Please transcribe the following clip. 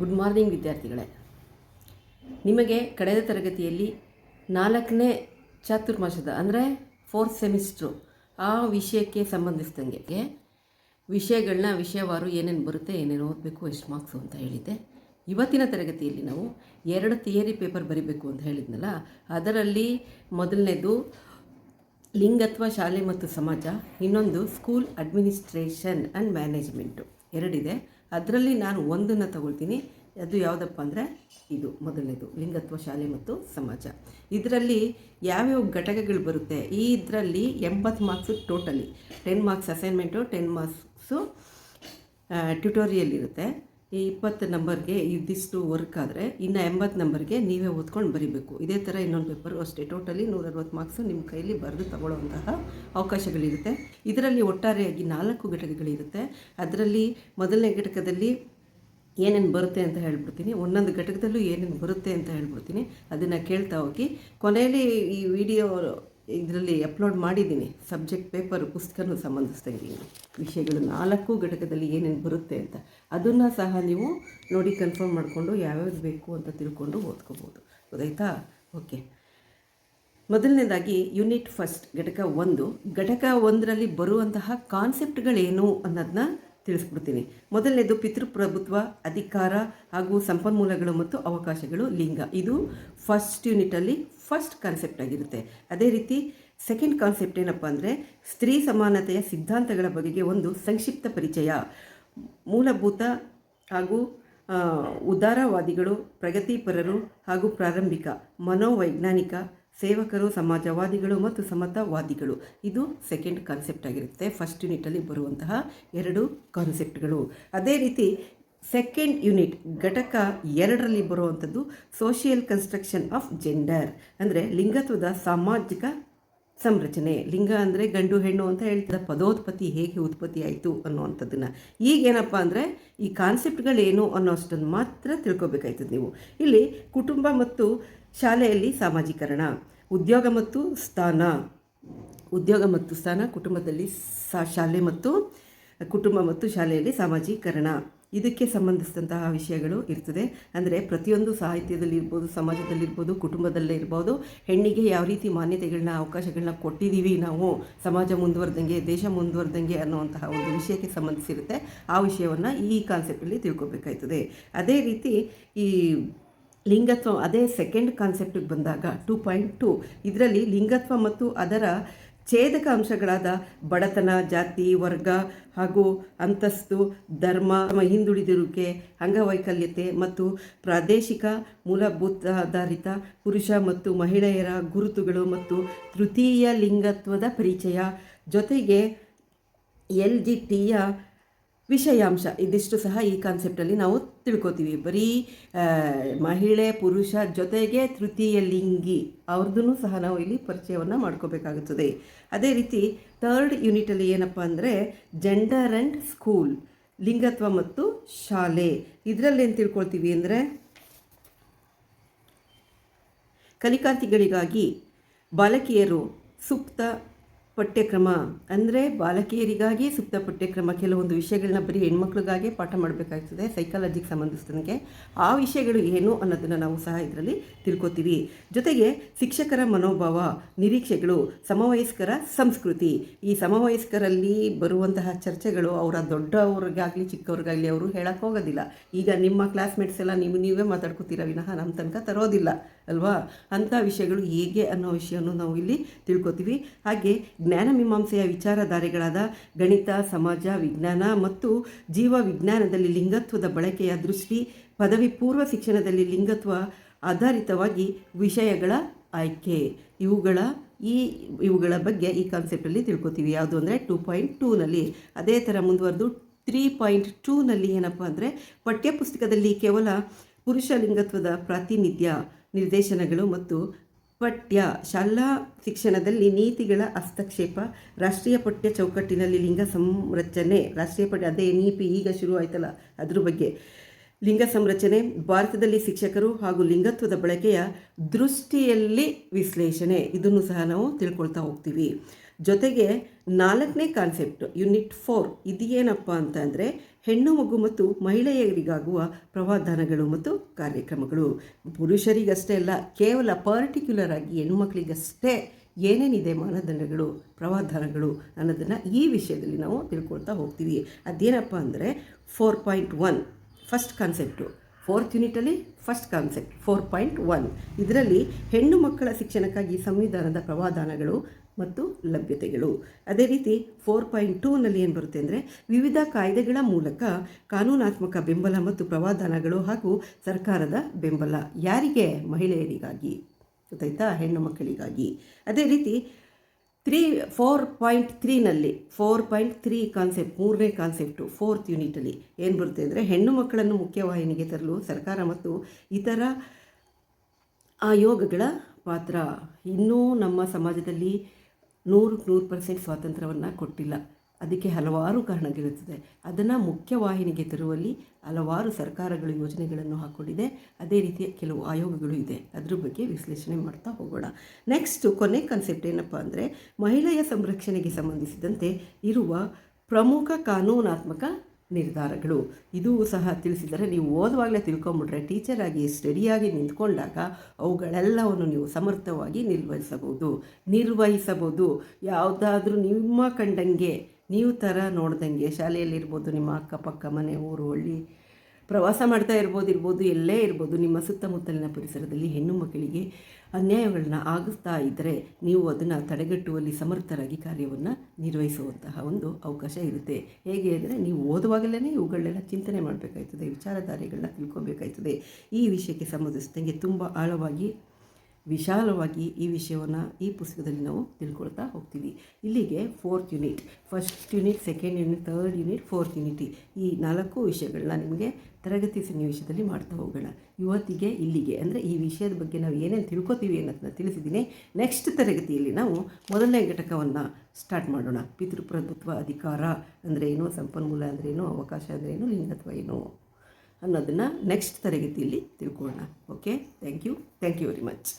Good morning ವಿದ್ಯಾರ್ಥಿಗಳೇ. ನಿಮಗೆ ಕಳೆದ ತರಗತಿಯಲ್ಲಿ ನಾಲ್ಕನೇ ಚಾತುರ್ಮಾಸದ, ಅಂದರೆ ಫೋರ್ತ್ ಸೆಮಿಸ್ಟ್ರು ಆ ವಿಷಯಕ್ಕೆ ಸಂಬಂಧಿಸಿದಂಗೆ ವಿಷಯಗಳನ್ನ ವಿಷಯವಾರು ಏನೇನು ಬರುತ್ತೆ, ಏನೇನು ಓದಬೇಕು, ಎಷ್ಟು ಮಾರ್ಕ್ಸು ಅಂತ ಹೇಳಿದ್ದೆ. ಇವತ್ತಿನ ತರಗತಿಯಲ್ಲಿ ನಾವು ಎರಡು ಥಿಯರಿ ಪೇಪರ್ ಬರಿಬೇಕು ಅಂತ ಹೇಳಿದ್ನಲ್ಲ, ಅದರಲ್ಲಿ ಮೊದಲನೇದು ಲಿಂಗತ್ವ, ಶಾಲೆ ಮತ್ತು ಸಮಾಜ, ಇನ್ನೊಂದು ಸ್ಕೂಲ್ ಅಡ್ಮಿನಿಸ್ಟ್ರೇಷನ್ ಆ್ಯಂಡ್ ಮ್ಯಾನೇಜ್ಮೆಂಟು ಎರಡಿದೆ. ಅದರಲ್ಲಿ ನಾನು ಒಂದನ್ನು ತಗೊಳ್ತೀನಿ. ಅದು ಯಾವುದಪ್ಪ ಅಂದರೆ ಇದು ಮೊದಲನೇದು, ಲಿಂಗತ್ವ ಶಾಲೆ ಮತ್ತು ಸಮಾಜ. ಇದರಲ್ಲಿ ಯಾವ್ಯಾವ ಘಟಕಗಳು ಬರುತ್ತೆ? ಈ ಇದರಲ್ಲಿ ಎಂಬತ್ತು marks totally ten marks assignment ten marks tutorial ಇರುತ್ತೆ. ಇಪ್ಪತ್ತು ನಂಬರ್ಗೆ ಇದಿಷ್ಟು ವರ್ಕ್ ಆದರೆ, ಇನ್ನು ಎಂಬತ್ತು ನಂಬರ್ಗೆ ನೀವೇ ಓದ್ಕೊಂಡು ಬರೀಬೇಕು. ಇದೇ ಥರ ಇನ್ನೊಂದು ಪೇಪರು ಅಷ್ಟೇ. ಟೋಟಲಿ ನೂರರವತ್ತು ಮಾರ್ಕ್ಸು ನಿಮ್ಮ ಕೈಯಲ್ಲಿ ಬರೆದು ತಗೊಳ್ಳುವಂತಹ ಅವಕಾಶಗಳಿರುತ್ತೆ. ಇದರಲ್ಲಿ ಒಟ್ಟಾರೆಯಾಗಿ ನಾಲ್ಕು ಘಟಕಗಳಿರುತ್ತೆ. ಅದರಲ್ಲಿ ಮೊದಲನೇ ಘಟಕದಲ್ಲಿ ಏನೇನು ಬರುತ್ತೆ ಅಂತ ಹೇಳ್ಬಿಡ್ತೀನಿ. ಒಂದೊಂದು ಘಟಕದಲ್ಲೂ ಏನೇನು ಬರುತ್ತೆ ಅಂತ ಹೇಳ್ಬಿಡ್ತೀನಿ. ಅದನ್ನು ಕೇಳ್ತಾ ಹೋಗಿ. ಕೊನೆಯಲ್ಲಿ ಈ ವಿಡಿಯೋ ಇದರಲ್ಲಿ ಅಪ್ಲೋಡ್ ಮಾಡಿದ್ದೀನಿ. ಸಬ್ಜೆಕ್ಟ್ ಪೇಪರ್ ಪುಸ್ತಕನೂ ಸಂಬಂಧಿಸಿದಂಗೆ ವಿಷಯಗಳು ನಾಲ್ಕು ಘಟಕದಲ್ಲಿ ಏನೇನು ಬರುತ್ತೆ ಅಂತ. ಅದನ್ನು ಸಹ ನೀವು ನೋಡಿ ಕನ್ಫರ್ಮ್ ಮಾಡಿಕೊಂಡು ಯಾವ್ಯಾವ್ದು ಬೇಕು ಅಂತ ತಿಳ್ಕೊಂಡು ಓದ್ಕೋಬೋದು. ಗೊತ್ತಾಯ್ತಾ? ಓಕೆ ಮೊದಲನೇದಾಗಿ ಯೂನಿಟ್ ಫಸ್ಟ್ ಘಟಕ ಒಂದು. ಘಟಕ ಒಂದರಲ್ಲಿ ಬರುವಂತಹ ಕಾನ್ಸೆಪ್ಟ್ಗಳೇನು ಅನ್ನೋದನ್ನ ತಿಳಿಸ್ಬಿಡ್ತೀನಿ ಮೊದಲನೇದು ಪಿತೃಪ್ರಭುತ್ವ, ಅಧಿಕಾರ ಹಾಗೂ ಸಂಪನ್ಮೂಲಗಳು ಮತ್ತು ಅವಕಾಶಗಳು ಲಿಂಗ. ಇದು ಫಸ್ಟ್ ಯೂನಿಟಲ್ಲಿ ಫಸ್ಟ್ ಕಾನ್ಸೆಪ್ಟ್ ಆಗಿರುತ್ತೆ. ಅದೇ ರೀತಿ ಸೆಕೆಂಡ್ ಕಾನ್ಸೆಪ್ಟ್ ಏನಪ್ಪ ಅಂದರೆ ಸ್ತ್ರೀ ಸಮಾನತೆಯ ಸಿದ್ಧಾಂತಗಳ ಬಗೆಗೆ ಒಂದು ಸಂಕ್ಷಿಪ್ತ ಪರಿಚಯ. ಮೂಲಭೂತ ಹಾಗೂ ಉದಾರವಾದಿಗಳು, ಪ್ರಗತಿಪರರು ಹಾಗೂ ಪ್ರಾರಂಭಿಕ, ಮನೋವೈಜ್ಞಾನಿಕ ಸೇವಕರು, ಸಮಾಜವಾದಿಗಳು ಮತ್ತು ಸಮತಾವಾದಿಗಳು. ಇದು ಸೆಕೆಂಡ್ ಕಾನ್ಸೆಪ್ಟ್ ಆಗಿರುತ್ತೆ. ಫಸ್ಟ್ ಯೂನಿಟಲ್ಲಿ ಬರುವಂತಹ ಎರಡು ಕಾನ್ಸೆಪ್ಟ್ಗಳು ಅದೇ ರೀತಿ ಸೆಕೆಂಡ್ ಯೂನಿಟ್ ಘಟಕ ಎರಡರಲ್ಲಿ ಬರುವಂಥದ್ದು ಸೋಷಿಯಲ್ ಕನ್ಸ್ಟ್ರಕ್ಷನ್ ಆಫ್ ಜೆಂಡರ್ ಅಂದರೆ ಲಿಂಗತ್ವದ ಸಾಮಾಜಿಕ ಸಂರಚನೆ. ಲಿಂಗ ಅಂದರೆ ಗಂಡು, ಹೆಣ್ಣು ಅಂತ ಹೇಳ್ತಿದ್ದ ಪದೋತ್ಪತ್ತಿ ಹೇಗೆ ಉತ್ಪತ್ತಿ ಆಯಿತು ಅನ್ನುವಂಥದ್ದನ್ನು. ಈಗೇನಪ್ಪ ಅಂದರೆ ಈ ಕಾನ್ಸೆಪ್ಟ್ಗಳೇನು ಅನ್ನೋಷ್ಟನ್ನು ಮಾತ್ರ ತಿಳ್ಕೊಬೇಕಾಯ್ತದೆ ನೀವು. ಇಲ್ಲಿ ಕುಟುಂಬ ಮತ್ತು ಶಾಲೆಯಲ್ಲಿ ಸಾಮಾಜೀಕರಣ, ಉದ್ಯೋಗ ಮತ್ತು ಸ್ಥಾನ. ಉದ್ಯೋಗ ಮತ್ತು ಸ್ಥಾನ ಕುಟುಂಬದಲ್ಲಿ ಸಾ, ಶಾಲೆ ಮತ್ತು ಕುಟುಂಬ ಮತ್ತು ಶಾಲೆಯಲ್ಲಿ ಸಾಮಾಜೀಕರಣ. ಇದಕ್ಕೆ ಸಂಬಂಧಿಸಿದಂತಹ ವಿಷಯಗಳು ಇರ್ತದೆ. ಅಂದರೆ ಪ್ರತಿಯೊಂದು ಸಾಹಿತ್ಯದಲ್ಲಿರ್ಬೋದು ಸಮಾಜದಲ್ಲಿರ್ಬೋದು ಕುಟುಂಬದಲ್ಲೇ ಇರ್ಬೋದು, ಹೆಣ್ಣಿಗೆ ಯಾವ ರೀತಿ ಮಾನ್ಯತೆಗಳನ್ನ, ಅವಕಾಶಗಳನ್ನ ಕೊಟ್ಟಿದ್ದೀವಿ ನಾವು, ಸಮಾಜ ಮುಂದುವರೆದಂಗೆ, ದೇಶ ಮುಂದುವರೆದಂಗೆ ಅನ್ನುವಂತಹ ಒಂದು ವಿಷಯಕ್ಕೆ ಸಂಬಂಧಿಸಿರುತ್ತೆ. ಆ ವಿಷಯವನ್ನು ಈ ಕಾನ್ಸೆಪ್ಟಲ್ಲಿ ತಿಳ್ಕೊಬೇಕಾಯ್ತದೆ. ಅದೇ ರೀತಿ ಈ ಲಿಂಗತ್ವ, ಅದೇ ಸೆಕೆಂಡ್ ಕಾನ್ಸೆಪ್ಟಿಗೆ ಬಂದಾಗ ಟೂ ಪಾಯಿಂಟ್ ಟು ಇದರಲ್ಲಿ ಲಿಂಗತ್ವ ಮತ್ತು ಅದರ ಛೇದಕ ಅಂಶಗಳಾದ ಬಡತನ, ಜಾತಿ, ವರ್ಗ ಹಾಗೂ ಅಂತಸ್ತು, ಧರ್ಮ ಹಿಂದುಳಿದಿರುವಿಕೆ, ಅಂಗವೈಕಲ್ಯತೆ ಮತ್ತು ಪ್ರಾದೇಶಿಕ ಮೂಲಭೂತಾಧಾರಿತ ಪುರುಷ ಮತ್ತು ಮಹಿಳೆಯರ ಗುರುತುಗಳು ಮತ್ತು ತೃತೀಯ ಲಿಂಗತ್ವದ ಪರಿಚಯ ಜೊತೆಗೆ ಎಲ್ ಜಿ ಟಿಯ ವಿಷಯಾಂಶ. ಇದಿಷ್ಟು ಸಹ ಈ ಕಾನ್ಸೆಪ್ಟಲ್ಲಿ ನಾವು ತಿಳ್ಕೊತೀವಿ. ಬರೀ ಮಹಿಳೆ, ಪುರುಷ ಜೊತೆಗೆ ತೃತೀಯ ಲಿಂಗಿ ಅವ್ರದ್ದು ಸಹ ನಾವು ಇಲ್ಲಿ ಪರಿಚಯವನ್ನು ಮಾಡ್ಕೋಬೇಕಾಗುತ್ತದೆ. ಅದೇ ರೀತಿ ಥರ್ಡ್ ಯೂನಿಟಲ್ಲಿ ಏನಪ್ಪ ಅಂದರೆ ಜೆಂಡರ್ ಆ್ಯಂಡ್ ಸ್ಕೂಲ್, ಲಿಂಗತ್ವ ಮತ್ತು ಶಾಲೆ. ಇದರಲ್ಲಿ ಏನು ತಿಳ್ಕೊಳ್ತೀವಿ ಅಂದರೆ ಕಲಿಕಾರ್ಥಿಗಳಿಗಾಗಿ ಬಾಲಕಿಯರು ಸೂಕ್ತ ಪಠ್ಯಕ್ರಮ ಅಂದರೆ ಬಾಲಕಿಯರಿಗಾಗಿ ಸೂಕ್ತ ಪಠ್ಯಕ್ರಮ. ಕೆಲವೊಂದು ವಿಷಯಗಳನ್ನ ಬರೀ ಹೆಣ್ಮಕ್ಳಿಗಾಗಿ ಪಾಠ ಮಾಡಬೇಕಾಗ್ತದೆ ಸೈಕಾಲಜಿಗೆ ಸಂಬಂಧಿಸಿದಂಗೆ. ಆ ವಿಷಯಗಳು ಏನು ಅನ್ನೋದನ್ನು ನಾವು ಸಹ ಇದರಲ್ಲಿ ತಿಳ್ಕೊತೀವಿ. ಜೊತೆಗೆ ಶಿಕ್ಷಕರ ಮನೋಭಾವ, ನಿರೀಕ್ಷೆಗಳು, ಸಮವಯಸ್ಕರ ಸಂಸ್ಕೃತಿ. ಈ ಸಮವಯಸ್ಕರಲ್ಲಿ ಬರುವಂತಹ ಚರ್ಚೆಗಳು ಅವರ ದೊಡ್ಡವ್ರಿಗಾಗಲಿ, ಚಿಕ್ಕವ್ರಿಗಾಗಲಿ ಅವರು ಹೇಳಕ್ಕೆ ಹೋಗೋದಿಲ್ಲ. ಈಗ ನಿಮ್ಮ ಕ್ಲಾಸ್ಮೇಟ್ಸ್ ಎಲ್ಲ ನೀವು ನೀವೇ ಮಾತಾಡ್ಕೋತೀರ ವಿನಃ ನಮ್ಮ ತನಕ ತರೋದಿಲ್ಲ, ಅಲ್ವಾ? ಅಂಥ ವಿಷಯಗಳು ಹೇಗೆ ಅನ್ನೋ ವಿಷಯವನ್ನು ನಾವು ಇಲ್ಲಿ ತಿಳ್ಕೊತೀವಿ. ಹಾಗೆ ಜ್ಞಾನ ಮೀಮಾಂಸೆಯ ವಿಚಾರಧಾರೆಗಳಾದ ಗಣಿತ, ಸಮಾಜ, ವಿಜ್ಞಾನ ಮತ್ತು ಜೀವ ವಿಜ್ಞಾನದಲ್ಲಿ ಲಿಂಗತ್ವದ ಬಳಕೆಯ ದೃಷ್ಟಿ, ಪದವಿ ಪೂರ್ವ ಶಿಕ್ಷಣದಲ್ಲಿ ಲಿಂಗತ್ವ ಆಧಾರಿತವಾಗಿ ವಿಷಯಗಳ ಆಯ್ಕೆ. ಇವುಗಳ ಈ ಇವುಗಳ ಬಗ್ಗೆ ಈ ಕಾನ್ಸೆಪ್ಟಲ್ಲಿ ತಿಳ್ಕೊತೀವಿ. ಯಾವುದು ಅಂದರೆ ಟೂ ಪಾಯಿಂಟ್ ಟೂನಲ್ಲಿ ಅದೇ ಥರ ಮುಂದುವರೆದು ತ್ರೀ ಪಾಯಿಂಟ್ ಟೂನಲ್ಲಿ ಏನಪ್ಪ ಅಂದರೆ ಪಠ್ಯಪುಸ್ತಕದಲ್ಲಿ ಕೇವಲ ಪುರುಷ ಲಿಂಗತ್ವದ ಪ್ರಾತಿನಿಧ್ಯ ನಿರ್ದೇಶನಗಳು ಮತ್ತು ಪಠ್ಯ ಶಾಲಾ ಶಿಕ್ಷಣದಲ್ಲಿ ನೀತಿಗಳ ಹಸ್ತಕ್ಷೇಪ, ರಾಷ್ಟ್ರೀಯ ಪಠ್ಯ ಚೌಕಟ್ಟಿನಲ್ಲಿ ಲಿಂಗ ಸಂರಚನೆ, ರಾಷ್ಟ್ರೀಯ ಪಠ್ಯ ಅದೇ ನೀಪಿ ಈಗ ಶುರು ಆಯ್ತಲ್ಲ ಅದ್ರ ಬಗ್ಗೆ. ಲಿಂಗ ಸಂರಚನೆ, ಭಾರತದಲ್ಲಿ ಶಿಕ್ಷಕರು ಹಾಗೂ ಲಿಂಗತ್ವದ ಬಳಕೆಯ ದೃಷ್ಟಿಯಲ್ಲಿ ವಿಶ್ಲೇಷಣೆ. ಇದನ್ನು ಸಹ ನಾವು ತಿಳ್ಕೊಳ್ತಾ ಹೋಗ್ತೀವಿ. ಜೊತೆಗೆ ನಾಲ್ಕನೇ ಕಾನ್ಸೆಪ್ಟ್ ಯೂನಿಟ್ ಫೋರ್ ಇದು ಅಂತ ಅಂದರೆ ಹೆಣ್ಣು ಮಗು ಮತ್ತು ಮಹಿಳೆಯರಿಗಾಗುವ ಪ್ರವಾದಾನಗಳು ಮತ್ತು ಕಾರ್ಯಕ್ರಮಗಳು. ಪುರುಷರಿಗಷ್ಟೇ ಅಲ್ಲ, ಕೇವಲ ಪರ್ಟಿಕ್ಯುಲರ್ ಆಗಿ ಹೆಣ್ಣುಮಕ್ಕಳಿಗಷ್ಟೇ ಏನೇನಿದೆ ಮಾನದಂಡಗಳು, ಪ್ರವಾದಾನಗಳು ಅನ್ನೋದನ್ನು ಈ ವಿಷಯದಲ್ಲಿ ನಾವು ತಿಳ್ಕೊಳ್ತಾ ಹೋಗ್ತೀವಿ. ಅದೇನಪ್ಪ ಅಂದರೆ four point one first concept fourth ಯೂನಿಟಲ್ಲಿ first concept four point one ಇದರಲ್ಲಿ ಹೆಣ್ಣು ಮಕ್ಕಳ ಶಿಕ್ಷಣಕ್ಕಾಗಿ ಸಂವಿಧಾನದ ಪ್ರವಾದಾನಗಳು ಮತ್ತು ಲಭ್ಯತೆಗಳು. ಅದೇ ರೀತಿ ಫೋರ್ ಪಾಯಿಂಟ್ ಟೂನಲ್ಲಿ ಏನು ಬರುತ್ತೆ ಅಂದರೆ ವಿವಿಧ ಕಾಯ್ದೆಗಳ ಮೂಲಕ ಕಾನೂನಾತ್ಮಕ ಬೆಂಬಲ ಮತ್ತು ಪ್ರವಾದಾನಗಳು ಹಾಗೂ ಸರ್ಕಾರದ ಬೆಂಬಲ. ಯಾರಿಗೆ? ಮಹಿಳೆಯರಿಗಾಗಿ. ಗೊತ್ತಾಯ್ತಾ? ಹೆಣ್ಣು ಮಕ್ಕಳಿಗಾಗಿ. ಅದೇ ರೀತಿ ತ್ರೀ ಫೋರ್ ಪಾಯಿಂಟ್ ತ್ರೀನಲ್ಲಿ ಫೋರ್ ಪಾಯಿಂಟ್ ತ್ರೀ ಕಾನ್ಸೆಪ್ಟ್ ಮೂರನೇ ಕಾನ್ಸೆಪ್ಟು ಫೋರ್ತ್ ಯೂನಿಟಲ್ಲಿ ಏನು ಬರುತ್ತೆ ಅಂದರೆ ಹೆಣ್ಣು ಮಕ್ಕಳನ್ನು ಮುಖ್ಯವಾಹಿನಿಗೆ ತರಲು ಸರ್ಕಾರ ಮತ್ತು ಇತರ ಆಯೋಗಗಳ ಪಾತ್ರ. ಇನ್ನೂ ನಮ್ಮ ಸಮಾಜದಲ್ಲಿ ನೂರಕ್ಕೆ ನೂರು ಪರ್ಸೆಂಟ್ ಸ್ವಾತಂತ್ರ್ಯವನ್ನು ಕೊಟ್ಟಿಲ್ಲ. ಅದಕ್ಕೆ ಹಲವಾರು ಕಾರಣಗಳಿರುತ್ತದೆ. ಅದನ್ನು ಮುಖ್ಯವಾಹಿನಿಗೆ ತರುವಲ್ಲಿ ಹಲವಾರು ಸರ್ಕಾರಗಳು ಯೋಜನೆಗಳನ್ನು ಹಾಕ್ಕೊಂಡಿದೆ ಅದೇ ರೀತಿಯ ಕೆಲವು ಆಯೋಗಗಳು ಇದೆ. ಅದ್ರ ಬಗ್ಗೆ ವಿಶ್ಲೇಷಣೆ ಮಾಡ್ತಾ ಹೋಗೋಣ. ನೆಕ್ಸ್ಟು ಕೊನೆ ಕಾನ್ಸೆಪ್ಟ್ ಏನಪ್ಪ ಅಂದರೆ ಮಹಿಳೆಯ ಸಂರಕ್ಷಣೆಗೆ ಸಂಬಂಧಿಸಿದಂತೆ ಇರುವ ಪ್ರಮುಖ ಕಾನೂನಾತ್ಮಕ ನಿರ್ಧಾರಗಳು. ಇದು ಸಹ ತಿಳಿಸಿದರೆ ನೀವು ಓದುವಾಗಲೇ ತಿಳ್ಕೊಂಬಿಟ್ರೆ ಟೀಚರಾಗಿ ಸ್ಟಡಿಯಾಗಿ ನಿಂತ್ಕೊಂಡಾಗ ಅವುಗಳೆಲ್ಲವನ್ನು ನೀವು ಸಮರ್ಥವಾಗಿ ನಿರ್ವಹಿಸಬಹುದು. ನಿರ್ವಹಿಸಬಹುದು. ಯಾವುದಾದ್ರೂ ನಿಮ್ಮ ಕಂಡಂಗೆ, ನೀವು ಥರ ನೋಡ್ದಂಗೆ, ಶಾಲೆಯಲ್ಲಿರ್ಬೋದು ನಿಮ್ಮ ಅಕ್ಕಪಕ್ಕ ಮನೆ, ಊರು, ಹಳ್ಳಿ ಪ್ರವಾಸ ಮಾಡ್ತಾ ಇರ್ಬೋದು ಇರ್ಬೋದು, ಎಲ್ಲೇ ಇರ್ಬೋದು, ನಿಮ್ಮ ಸುತ್ತಮುತ್ತಲಿನ ಪರಿಸರದಲ್ಲಿ ಹೆಣ್ಣು ಮಕ್ಕಳಿಗೆ ಅನ್ಯಾಯಗಳನ್ನ ಆಗಿಸ್ತಾ ಇದ್ದರೆ ನೀವು ಅದನ್ನು ತಡೆಗಟ್ಟುವಲ್ಲಿ ಸಮರ್ಥರಾಗಿ ಕಾರ್ಯವನ್ನು ನಿರ್ವಹಿಸುವಂತಹ ಒಂದು ಅವಕಾಶ ಇರುತ್ತೆ. ಹೇಗೆ ಅಂದರೆ ನೀವು ಓದುವಾಗಲೇ ಇವುಗಳನ್ನೆಲ್ಲ ಚಿಂತನೆ ಮಾಡಬೇಕಾಯ್ತದೆ ವಿಚಾರಧಾರೆಗಳನ್ನ ತಿಳ್ಕೊಬೇಕಾಯ್ತದೆ. ಈ ವಿಷಯಕ್ಕೆ ಸಂಬಂಧಿಸಿದಂಗೆ ತುಂಬ ಆಳವಾಗಿ ವಿಶಾಲವಾಗಿ ಈ ವಿಷಯವನ್ನು ಈ ಪುಸ್ತಕದಲ್ಲಿ ನಾವು ತಿಳ್ಕೊಳ್ತಾ ಹೋಗ್ತೀವಿ. ಇಲ್ಲಿಗೆ fourth unit first unit second unit third unit fourth unit ಈ ನಾಲ್ಕು ವಿಷಯಗಳನ್ನ ನಿಮಗೆ ತರಗತಿ ಸನ್ನಿವೇಶದಲ್ಲಿ ಮಾಡ್ತಾ ಹೋಗೋಣ. ಇವತ್ತಿಗೆ ಇಲ್ಲಿಗೆ. ಅಂದರೆ ಈ ವಿಷಯದ ಬಗ್ಗೆ ನಾವು ಏನೇನು ತಿಳ್ಕೊತೀವಿ ಅನ್ನೋದನ್ನ ತಿಳಿಸಿದ್ದೀನಿ. ನೆಕ್ಸ್ಟ್ ತರಗತಿಯಲ್ಲಿ ನಾವು ಮೊದಲನೇ ಘಟಕವನ್ನು ಸ್ಟಾರ್ಟ್ ಮಾಡೋಣ. ಪಿತೃಪ್ರಭುತ್ವ ಅಧಿಕಾರ ಅಂದರೆ ಏನು, ಸಂಪನ್ಮೂಲ ಅಂದರೆ ಏನು, ಅವಕಾಶ ಅಂದರೆ ಏನು ಲಿಂಗತ್ವ ಏನು ಅನ್ನೋದನ್ನು ನೆಕ್ಸ್ಟ್ ತರಗತಿಯಲ್ಲಿ ತಿಳ್ಕೊಳ್ಳೋಣ. Okay thank you thank you very much